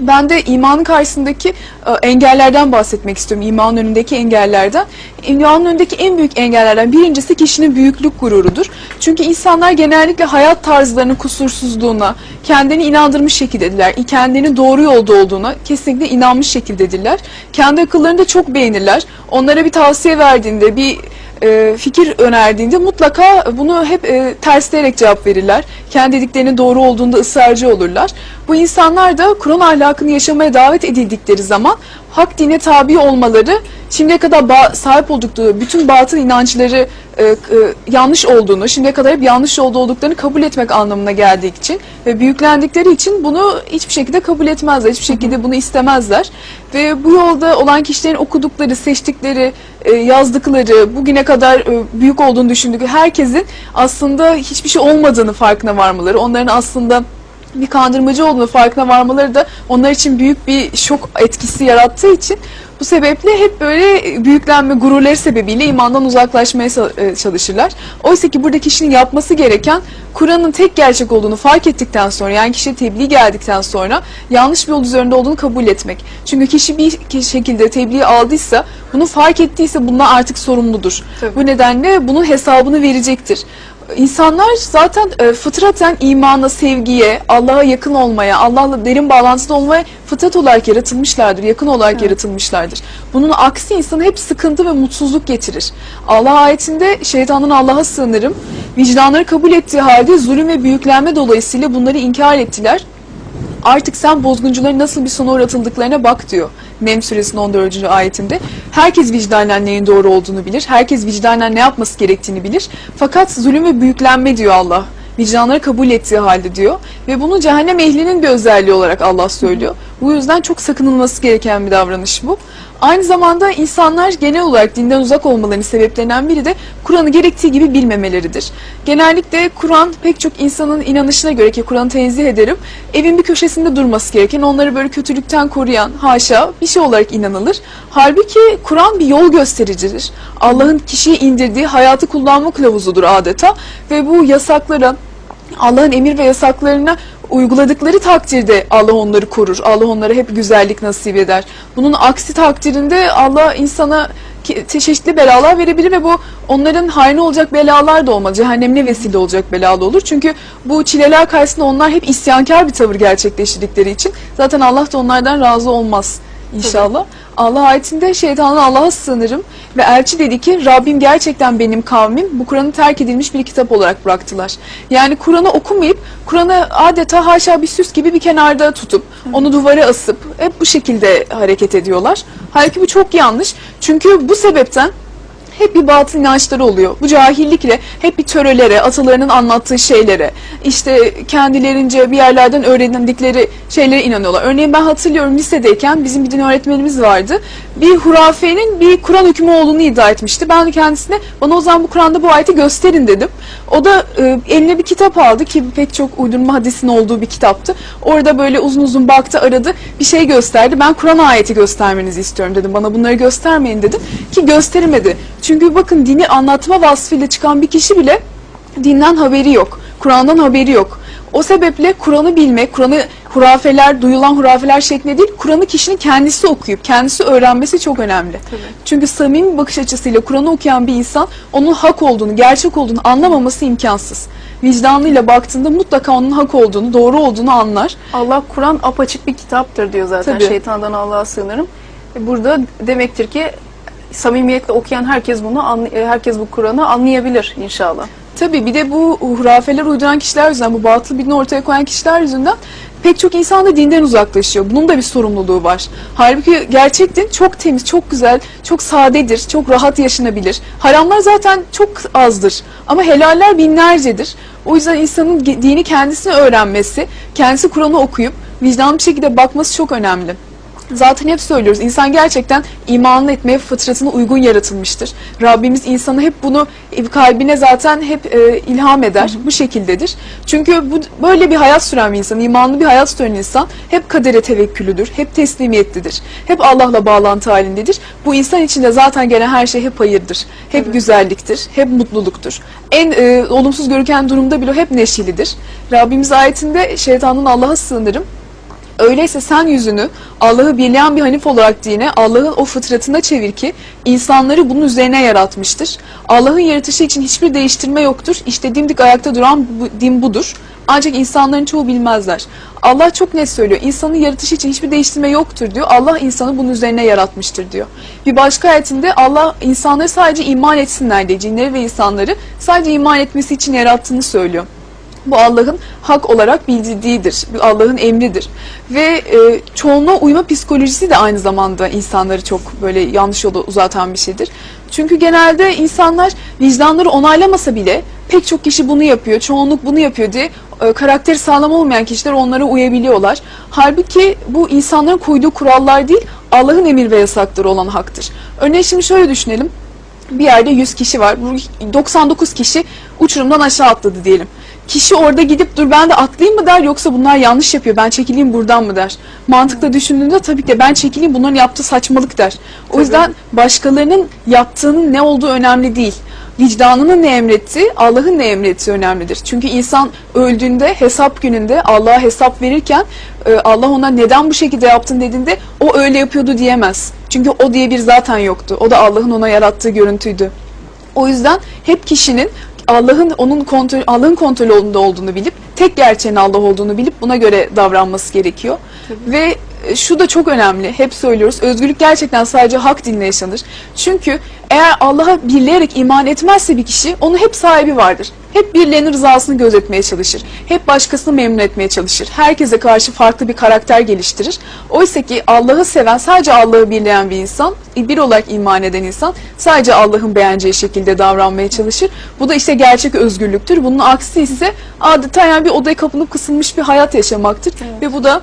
Ben de imanın karşısındaki e, engellerden bahsetmek istiyorum. İmanın önündeki engellerden. İmanın önündeki en büyük engellerden birincisi kişinin büyüklük gururudur. Çünkü insanlar genellikle hayat tarzlarının kusursuzluğuna, kendini inandırmış şekildedirler. Kendini doğru yolda olduğuna kesinlikle inanmış şekildedirler. Kendi akıllarını da çok beğenirler. Onlara bir tavsiye verdiğinde, bir e, fikir önerdiğinde mutlaka bunu hep e, tersleyerek cevap verirler. Kendi dediklerinin doğru olduğunda ısrarcı olurlar. Bu insanlar da Kur'an ahlakını yaşamaya davet edildikleri zaman hak dine tabi olmaları şimdiye kadar sahip oldukları bütün batıl inançları e, e, yanlış olduğunu, şimdiye kadar hep yanlış yolda olduklarını kabul etmek anlamına geldiği için ve büyüklendikleri için bunu hiçbir şekilde kabul etmezler, hiçbir şekilde bunu istemezler. Ve bu yolda olan kişilerin okudukları, seçtikleri, e, yazdıkları, bugüne kadar e, büyük olduğunu düşündükleri herkesin aslında hiçbir şey olmadığını farkına varmaları, onların aslında bir kandırmacı olduğunu farkına varmaları da onlar için büyük bir şok etkisi yarattığı için bu sebeple hep böyle büyüklenme gururları sebebiyle imandan uzaklaşmaya e, çalışırlar. Oysa ki burada kişinin yapması gereken Kur'an'ın tek gerçek olduğunu fark ettikten sonra yani kişi tebliğ geldikten sonra yanlış bir yol üzerinde olduğunu kabul etmek. Çünkü kişi bir şekilde tebliğ aldıysa bunu fark ettiyse bundan artık sorumludur. Tabii. Bu nedenle bunun hesabını verecektir. İnsanlar zaten e, fıtraten imana, sevgiye, Allah'a yakın olmaya, Allah'la derin bağlantıda olmaya fıtrat olarak yaratılmışlardır, yakın olarak yaratılmışlardır. Bunun aksi insana hep sıkıntı ve mutsuzluk getirir. Allah ayetinde şeytanın Allah'a sığınırım, vicdanları kabul ettiği halde zulüm ve büyüklenme dolayısıyla bunları inkar ettiler. Artık sen bozguncuların nasıl bir sona uğratıldıklarına bak diyor. Nem suresinin 14. ayetinde. Herkes vicdanen neyin doğru olduğunu bilir. Herkes vicdanen ne yapması gerektiğini bilir. Fakat zulüm ve büyüklenme diyor Allah. Vicdanları kabul ettiği halde diyor. Ve bunu cehennem ehlinin bir özelliği olarak Allah söylüyor. Bu yüzden çok sakınılması gereken bir davranış bu. Aynı zamanda insanlar genel olarak dinden uzak olmalarının sebeplerinden biri de Kur'an'ı gerektiği gibi bilmemeleridir. Genellikle Kur'an pek çok insanın inanışına göre ki Kur'an'ı tenzih ederim, evin bir köşesinde durması gereken, onları böyle kötülükten koruyan, haşa bir şey olarak inanılır. Halbuki Kur'an bir yol göstericidir. Allah'ın kişiye indirdiği hayatı kullanma kılavuzudur adeta ve bu yasaklara, Allah'ın emir ve yasaklarına uyguladıkları takdirde Allah onları korur. Allah onlara hep güzellik nasip eder. Bunun aksi takdirinde Allah insana çeşitli belalar verebilir ve bu onların hayrına olacak belalar da olmaz. Cehennemine vesile olacak belalı olur. Çünkü bu çileler karşısında onlar hep isyankar bir tavır gerçekleştirdikleri için zaten Allah da onlardan razı olmaz inşallah. Allah ayetinde şeytanın Allah'a sığınırım ve elçi dedi ki Rabbim gerçekten benim kavmim bu Kur'an'ı terk edilmiş bir kitap olarak bıraktılar. Yani Kur'an'ı okumayıp Kur'an'ı adeta haşa bir süs gibi bir kenarda tutup onu duvara asıp hep bu şekilde hareket ediyorlar. Halbuki bu çok yanlış. Çünkü bu sebepten hep bir batıl inançları oluyor. Bu cahillikle hep bir törelere, atalarının anlattığı şeylere, işte kendilerince bir yerlerden öğrendikleri şeylere inanıyorlar. Örneğin ben hatırlıyorum lisedeyken bizim bir din öğretmenimiz vardı. Bir hurafenin bir Kur'an hükmü olduğunu iddia etmişti. Ben kendisine bana o zaman bu Kur'an'da bu ayeti gösterin dedim. O da e, eline bir kitap aldı ki pek çok uydurma hadisin olduğu bir kitaptı. Orada böyle uzun uzun baktı aradı bir şey gösterdi. Ben Kur'an ayeti göstermenizi istiyorum dedim. Bana bunları göstermeyin dedim ki göstermedi. Çünkü bakın dini anlatma vasfıyla çıkan bir kişi bile dinden haberi yok. Kur'an'dan haberi yok. O sebeple Kur'an'ı bilmek, Kur'an'ı hurafeler, duyulan hurafeler şeklinde değil, Kur'an'ı kişinin kendisi okuyup, kendisi öğrenmesi çok önemli. Çünkü samimi bir bakış açısıyla Kur'an'ı okuyan bir insan, onun hak olduğunu, gerçek olduğunu anlamaması imkansız. Vicdanıyla baktığında mutlaka onun hak olduğunu, doğru olduğunu anlar. Allah Kur'an apaçık bir kitaptır diyor zaten. Tabii. Şeytandan Allah'a sığınırım. E, Burada demektir ki samimiyetle okuyan herkes bunu herkes bu Kur'an'ı anlayabilir inşallah. Tabii bir de bu hurafeler uyduran kişiler yüzünden, bu batıl bilini ortaya koyan kişiler yüzünden pek çok insan da dinden uzaklaşıyor. Bunun da bir sorumluluğu var. Halbuki gerçek din çok temiz, çok güzel, çok sadedir, çok rahat yaşanabilir. Haramlar zaten çok azdır ama helaller binlercedir. O yüzden insanın dini kendisini öğrenmesi, kendisi Kur'an'ı okuyup vicdanlı bir şekilde bakması çok önemli. Zaten hep söylüyoruz. insan gerçekten imanlı etmeye fıtratına uygun yaratılmıştır. Rabbimiz insanı hep bunu kalbine zaten hep e, ilham eder. Bu şekildedir. Çünkü bu böyle bir hayat süren bir insan, imanlı bir hayat süren insan hep kadere tevekkülüdür. Hep teslimiyetlidir. Hep Allah'la bağlantı halindedir. Bu insan içinde zaten gelen her şey hep hayırdır. Hep güzelliktir. Hep mutluluktur. En e, olumsuz görüken durumda bile hep neşelidir. Rabbimiz ayetinde şeytanın Allah'a sığınırım Öyleyse sen yüzünü Allah'ı birleyen bir hanif olarak dine, Allah'ın o fıtratına çevir ki insanları bunun üzerine yaratmıştır. Allah'ın yaratışı için hiçbir değiştirme yoktur. İşte dimdik ayakta duran bu, din budur. Ancak insanların çoğu bilmezler. Allah çok net söylüyor. İnsanın yaratışı için hiçbir değiştirme yoktur diyor. Allah insanı bunun üzerine yaratmıştır diyor. Bir başka ayetinde Allah insanları sadece iman etsinler diye cinleri ve insanları sadece iman etmesi için yarattığını söylüyor. Bu Allah'ın hak olarak bildirdiğidir. Allah'ın emridir. Ve e, çoğunluğa uyma psikolojisi de aynı zamanda insanları çok böyle yanlış yola uzatan bir şeydir. Çünkü genelde insanlar vicdanları onaylamasa bile pek çok kişi bunu yapıyor, çoğunluk bunu yapıyor diye e, karakteri sağlam olmayan kişiler onlara uyabiliyorlar. Halbuki bu insanların koyduğu kurallar değil, Allah'ın emir ve yasakları olan haktır. Örneğin şimdi şöyle düşünelim bir yerde 100 kişi var. Bu 99 kişi uçurumdan aşağı atladı diyelim. Kişi orada gidip dur ben de atlayayım mı der yoksa bunlar yanlış yapıyor ben çekileyim buradan mı der. Mantıkla düşündüğünde tabii ki de ben çekileyim bunların yaptığı saçmalık der. O yüzden başkalarının yaptığının ne olduğu önemli değil. Vicdanının ne emrettiği, Allah'ın ne emrettiği önemlidir. Çünkü insan öldüğünde, hesap gününde Allah'a hesap verirken e, Allah ona neden bu şekilde yaptın dediğinde o öyle yapıyordu diyemez. Çünkü o diye bir zaten yoktu. O da Allah'ın ona yarattığı görüntüydü. O yüzden hep kişinin Allah'ın onun kontrol Allah'ın kontrolünde olduğunu bilip tek gerçeğin Allah olduğunu bilip buna göre davranması gerekiyor. Ve e, şu da çok önemli. Hep söylüyoruz. Özgürlük gerçekten sadece hak dinle yaşanır. Çünkü eğer Allah'a birleyerek iman etmezse bir kişi onun hep sahibi vardır. Hep birilerinin rızasını gözetmeye çalışır. Hep başkasını memnun etmeye çalışır. Herkese karşı farklı bir karakter geliştirir. Oysa ki Allah'ı seven, sadece Allah'ı birleyen bir insan, bir olarak iman eden insan sadece Allah'ın beğeneceği şekilde davranmaya çalışır. Bu da işte gerçek özgürlüktür. Bunun aksi ise adeta yani bir odaya kapılıp kısılmış bir hayat yaşamaktır. Ve bu da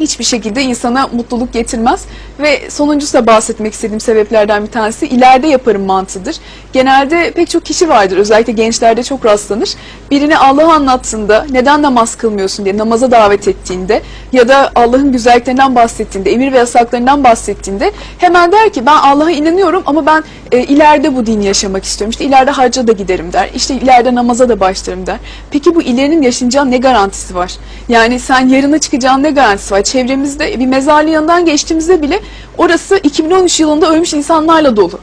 hiçbir şekilde insana mutluluk getirmez. Ve sonuncusu da bahsetmek istediğim sebeplerden bir tanesi ileride yaparım mantığıdır. Genelde pek çok kişi vardır özellikle gençlerde çok rastlanır. Birine Allah'ı anlattığında neden namaz kılmıyorsun diye namaza davet ettiğinde ya da Allah'ın güzelliklerinden bahsettiğinde, emir ve yasaklarından bahsettiğinde hemen der ki ben Allah'a inanıyorum ama ben e, ileride bu dini yaşamak istiyorum. İşte ileride hacca da giderim der. İşte ileride namaza da başlarım der. Peki bu ilerinin yaşanacağı ne garantisi var? Yani sen yarına çıkacağın ne garantisi var? Çevremizde bir mezarlığın yanından geçtiğimizde bile orası 2013 yılında ölmüş insanlarla dolu.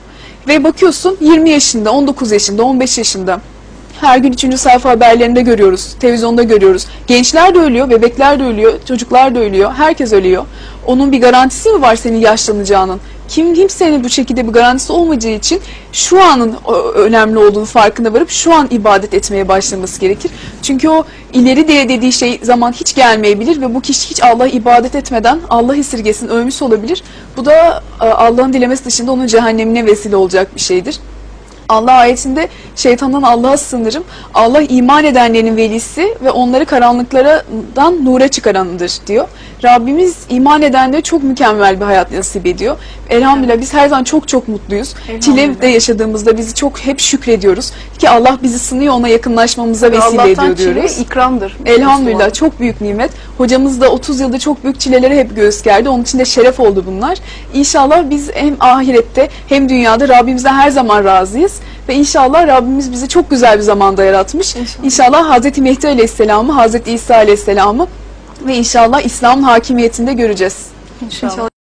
Ve bakıyorsun 20 yaşında, 19 yaşında, 15 yaşında. Her gün 3. sayfa haberlerinde görüyoruz, televizyonda görüyoruz. Gençler de ölüyor, bebekler de ölüyor, çocuklar da ölüyor, herkes ölüyor. Onun bir garantisi mi var senin yaşlanacağının? Kim kimsenin bu şekilde bir garantisi olmayacağı için şu anın o- önemli olduğunu farkına varıp şu an ibadet etmeye başlaması gerekir. Çünkü o ileri diye dediği şey zaman hiç gelmeyebilir ve bu kişi hiç Allah'a ibadet etmeden Allah esirgesin ölmüş olabilir. Bu da e, Allah'ın dilemesi dışında onun cehennemine vesile olacak bir şeydir. Allah ayetinde şeytandan Allah'a sığınırım. Allah iman edenlerin velisi ve onları karanlıklardan nura çıkaranıdır diyor. Rabbimiz iman edenlere çok mükemmel bir hayat nasip ediyor. Elhamdülillah biz her zaman çok çok mutluyuz. Elhamdülillah. Çile de yaşadığımızda bizi çok hep şükrediyoruz ki Allah bizi sınıyor ona yakınlaşmamıza vesile Allah'tan ediyor diyoruz. çile ikramdır. Elhamdülillah çok büyük nimet. Hocamız da 30 yılda çok büyük çilelere hep göğüs gerdi. Onun için de şeref oldu bunlar. İnşallah biz hem ahirette hem dünyada Rabbimizden her zaman razıyız. Ve inşallah Rabbimiz bizi çok güzel bir zamanda yaratmış. İnşallah. İnşallah Hazreti Mehdi Aleyhisselam'ı, Hazreti İsa Aleyhisselam'ı ve inşallah İslam'ın hakimiyetinde göreceğiz. İnşallah.